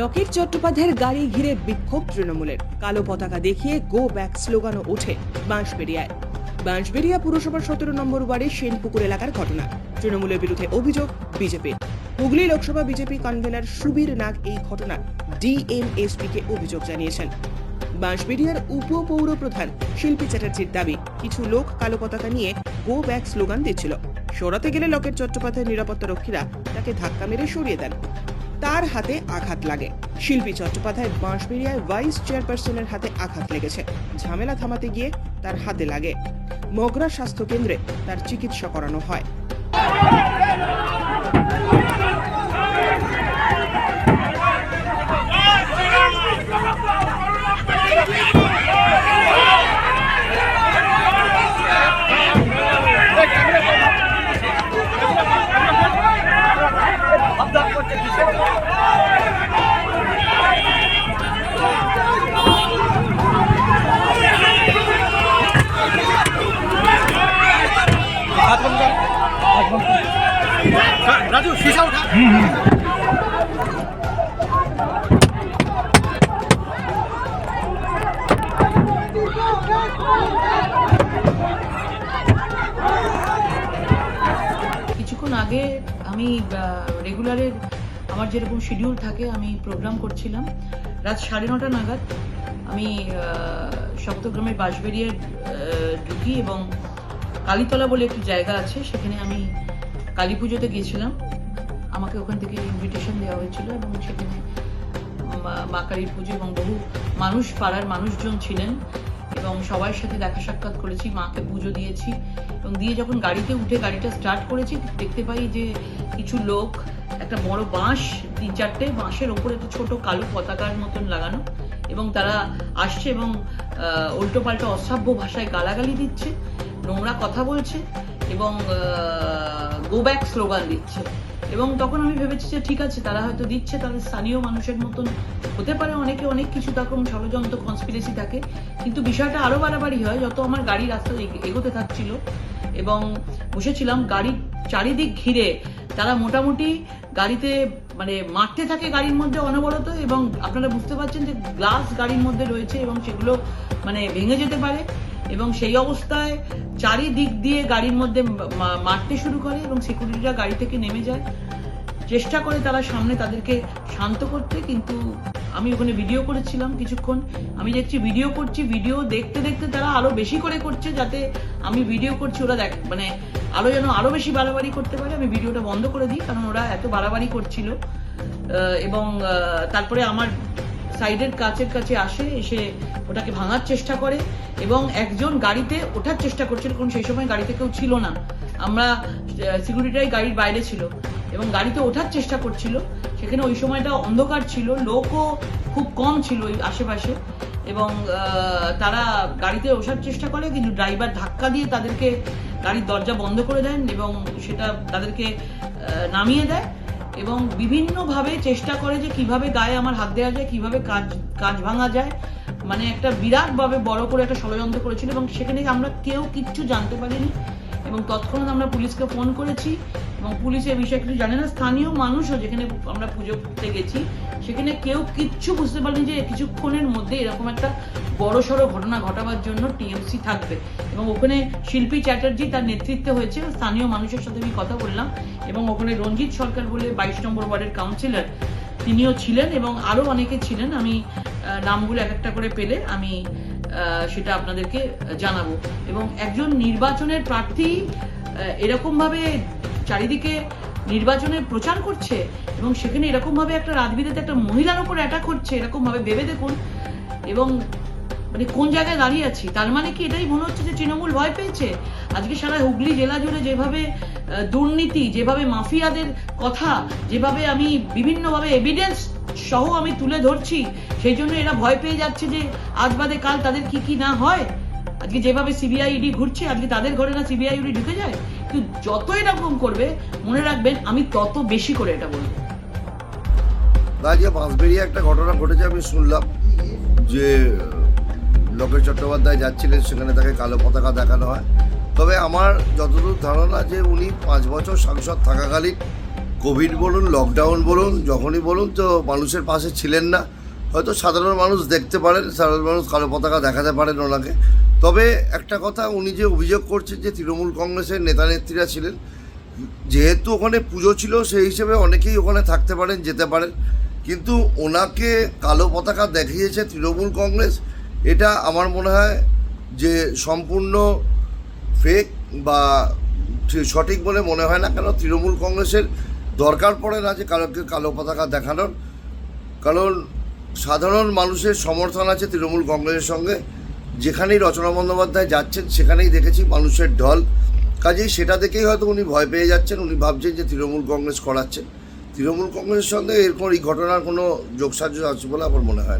লকেট চট্টোপাধ্যায়ের গাড়ি ঘিরে বিক্ষোভ তৃণমূলের। কালো পতাকা দেখিয়ে গো ব্যাক স্লোগানও ওঠে বাঁশবেড়িয়ায়। বাঁশবেড়িয়া পুরসভার সতেরো নম্বর ওয়ার্ডে সেনপুকুর এলাকার ঘটনা। তৃণমূলের বিরুদ্ধে অভিযোগ বিজেপির হুগলি লোকসভা বিজেপি কনভেনার সুবীর নাগ এই ঘটনার ডিএমএসপি কে অভিযোগ জানিয়েছেন। বাঁশবেড়িয়ার উপপৌর প্রধান শিল্পী চ্যাটার্জির দাবি, কিছু লোক কালো পতাকা নিয়ে গো ব্যাক স্লোগান দিচ্ছিল। সরাতে গেলে লকেট চট্টোপাধ্যায়ের নিরাপত্তা রক্ষীরা তাকে ধাক্কা মেরে সরিয়ে দেন। তার হাতে আঘাত লাগে। শিল্পী চট্টোপাধ্যায় বাঁশবেড়িয়ায় ভাইস চেয়ারপারসনের হাতে আঘাত লেগেছে। ঝামেলা থামাতে গিয়ে তার হাতে লাগে। মগরা স্বাস্থ্য কেন্দ্রে তার চিকিৎসা করানো হয়। কিছুক্ষণ আগে আমি রেগুলারের আমার যেরকম শিডিউল থাকে, আমি প্রোগ্রাম করছিলাম। রাত সাড়ে নটা নাগাদ আমি সপ্তগ্রামের বাঁশবেরিয়ায় ঢুকি এবং কালীতলা বলে একটি জায়গা আছে, সেখানে আমি কালী পুজোতে গিয়েছিলাম। আমাকে ওখান থেকে ইনভিটেশন দেওয়া হয়েছিল এবং সেখানে মা- কালীর পুজো এবং বহু মানুষ, পাড়ার মানুষজন ছিলেন এবং সবার সাথে দেখা সাক্ষাৎ করেছি, মাকে পুজো দিয়েছি এবং দিয়ে যখন গাড়িতে উঠে গাড়িটা স্টার্ট করেছি, দেখতে পাই যে কিছু লোক, একটা বড় বাঁশ, তিন চারটে বাঁশের ওপরে একটা ছোট কালো পতাকার মতন লাগানো এবং তারা আসছে এবং উল্টো পাল্টা অসভ্য ভাষায় গালাগালি দিচ্ছে, নোংরা কথা বলছে এবং গো ব্যাক স্লোগান দিচ্ছে। এবং তখন আমি ভেবেছি যে ঠিক আছে, তারা হয়তো দিচ্ছে, তাদের স্থানীয় মানুষের মতন। হতে পারে অনেকে, অনেক কিছু তখন ষড়যন্ত্র কনস্পিরেসি থাকে। কিন্তু বিষয়টা আরও বাড়াবাড়ি হয়, যত আমার গাড়ি রাস্তা এগোতে থাকছিল এবং বসেছিলাম গাড়ির চারিদিক ঘিরে। তারা মোটামুটি গাড়িতে মানে মারতে থাকে গাড়ির মধ্যে অনবরত এবং আপনারা বুঝতে পারছেন যে গ্লাস গাড়ির মধ্যে রয়েছে এবং সেগুলো মানে ভেঙে যেতে পারে। এবং সেই অবস্থায় চারিদিক দিয়ে গাড়ির মধ্যে মারতে শুরু করে এবং সিকিউরিটিরা গাড়ি থেকে নেমে যায়। চেষ্টা করে তারা সামনে তাদেরকে শান্ত করতে, কিন্তু আমি ওখানে ভিডিও করেছিলাম কিছুক্ষণ। আমি দেখছি ভিডিও করছি ভিডিও দেখতে দেখতে তারা আরও বেশি করে করছে যাতে আমি ভিডিও করছি, ওরা দেখ মানে আরও যেন আরও বেশি বাড়াবাড়ি করতে পারে। আমি ভিডিওটা বন্ধ করে দিই, কারণ ওরা এত বাড়াবাড়ি করছিল। এবং তারপরে আমার সাইডের কাছের কাছে আসে, এসে ওটাকে ভাঙার চেষ্টা করে এবং একজন গাড়িতে ওঠার চেষ্টা করছিল, কারণ সেই সময় গাড়িতে কেউ ছিল না। আমরা সিকিউরিটিরাই গাড়ির বাইরে ছিল এবং গাড়িতে ওঠার চেষ্টা করছিল। সেখানে ওই সময়টা অন্ধকার ছিল, লোকও খুব কম ছিল ওই আশেপাশে এবং তারা গাড়িতে ওঠার চেষ্টা করে, কিন্তু ড্রাইভার ধাক্কা দিয়ে তাদেরকে গাড়ির দরজা বন্ধ করে দেন এবং সেটা তাদেরকে নামিয়ে দেয়। এবং বিভিন্নভাবে চেষ্টা করে যে কীভাবে গায়ে আমার হাত দেওয়া যায়, কীভাবে কাজ কাজ ভাঙা যায়। মানে একটা বিরাটভাবে বড় করে একটা ষড়যন্ত্র করেছিল এবং সেখানে আমরা কেউ কিচ্ছু জানতে পারিনি এবং তৎক্ষণাৎ আমরা পুলিশকে ফোন করেছি। এবং পুলিশ এই বিষয়ে কিছু জানে না। স্থানীয় মানুষও যেখানে আমরা পুজো করতে গেছি, সেখানে কেউ কিচ্ছু বুঝতে পারেনি যে কিছুক্ষণের মধ্যে এরকম একটা বড় সড়ো ঘটনা ঘটাবার জন্য টিএমসি থাকবে। এবং ওখানে শিল্পী চ্যাটার্জি তার নেতৃত্বে হয়েছে, স্থানীয় মানুষের সাথে আমি কথা বললাম। এবং ওখানে রঞ্জিত সরকার বলে বাইশ নম্বর ওয়ার্ডের কাউন্সিলর, তিনিও ছিলেন এবং আরও অনেকে ছিলেন। আমি নামগুলো এক একটা করে পেলে আমি সেটা আপনাদেরকে জানাব। এবং একজন নির্বাচনের প্রার্থী এরকমভাবে চারিদিকে নির্বাচনের প্রচার করছে এবং সেখানে এরকমভাবে একটা রাজবিদেতে একটা মহিলার উপর অ্যাটাক হচ্ছে, এরকমভাবে ভেবে দেখুন। এবং মানে কোন জায়গায় দাঁড়িয়ে আছি? তার মানে কি এটাই মনে হচ্ছে যে তৃণমূল ভয় পেয়েছে? আজকে সারা হুগলি জেলা জুড়ে যেভাবে দুর্নীতি, যেভাবে মাফিয়াদের কথা, যেভাবে আমি বিভিন্নভাবে এভিডেন্স সহ আমি তুলে ধরছি, সেই জন্য এরা ভয় পেয়ে যাচ্ছে যে আজ বাদে কাল তাদের কি কি না হয়? আজকে যেভাবে সিবিআই ইডি ঘুরছে, আজকে তাদের ঘরে না সিবিআই ইডি ঢুকে যায়? কিন্তু যত এরকম করবে, মনে রাখবেন আমি তত বেশি করে এটা বলব। বাঁশবেরিয়া একটা ঘটনা ঘটেছে, আমি শুনলাম যে লোকেশ চট্টোপাধ্যায় যাচ্ছিলেন, সেখানে তাকে কালো পতাকা দেখানো হয়। তবে আমার যতদূর ধারণা যে, উনি পাঁচ বছর সাংসদ থাকাকালীন কোভিড বলুন লকডাউন বলুন, যখনই বলুন, তো মানুষের পাশে ছিলেন না। হয়তো সাধারণ মানুষ দেখতে পারেন, সাধারণ মানুষ কালো পতাকা দেখাতে পারেন ওনাকে। তবে একটা কথা, উনি যে অভিযোগ করছেন যে তৃণমূল কংগ্রেসের নেতা নেত্রীরা ছিলেন, যেহেতু ওখানে পুজো ছিল, সেই হিসেবে অনেকেই ওখানে থাকতে পারেন, যেতে পারেন। কিন্তু ওনাকে কালো পতাকা দেখিয়েছে তৃণমূল কংগ্রেস, এটা আমার মনে হয় যে সম্পূর্ণ ফেক বা সঠিক বলে মনে হয় না, কেন তৃণমূল কংগ্রেসের দরকার পড়ে না যে কালোকে কালো পতাকা দেখানোর। কারণ সাধারণ মানুষের সমর্থন আছে তৃণমূল কংগ্রেসের সঙ্গে। যেখানেই রচনা বন্দ্যোপাধ্যায় যাচ্ছেন, সেখানেই দেখেছি মানুষের ঢল। কাজেই সেটা দেখেই হয়তো উনি ভয় পেয়ে যাচ্ছেন, উনি ভাবছেন যে তৃণমূল কংগ্রেস করাচ্ছেন তৃণমূল কংগ্রেসের সঙ্গে এরকম এই ঘটনার কোনো যোগসাজশ আছে বলে আমার মনে হয় না।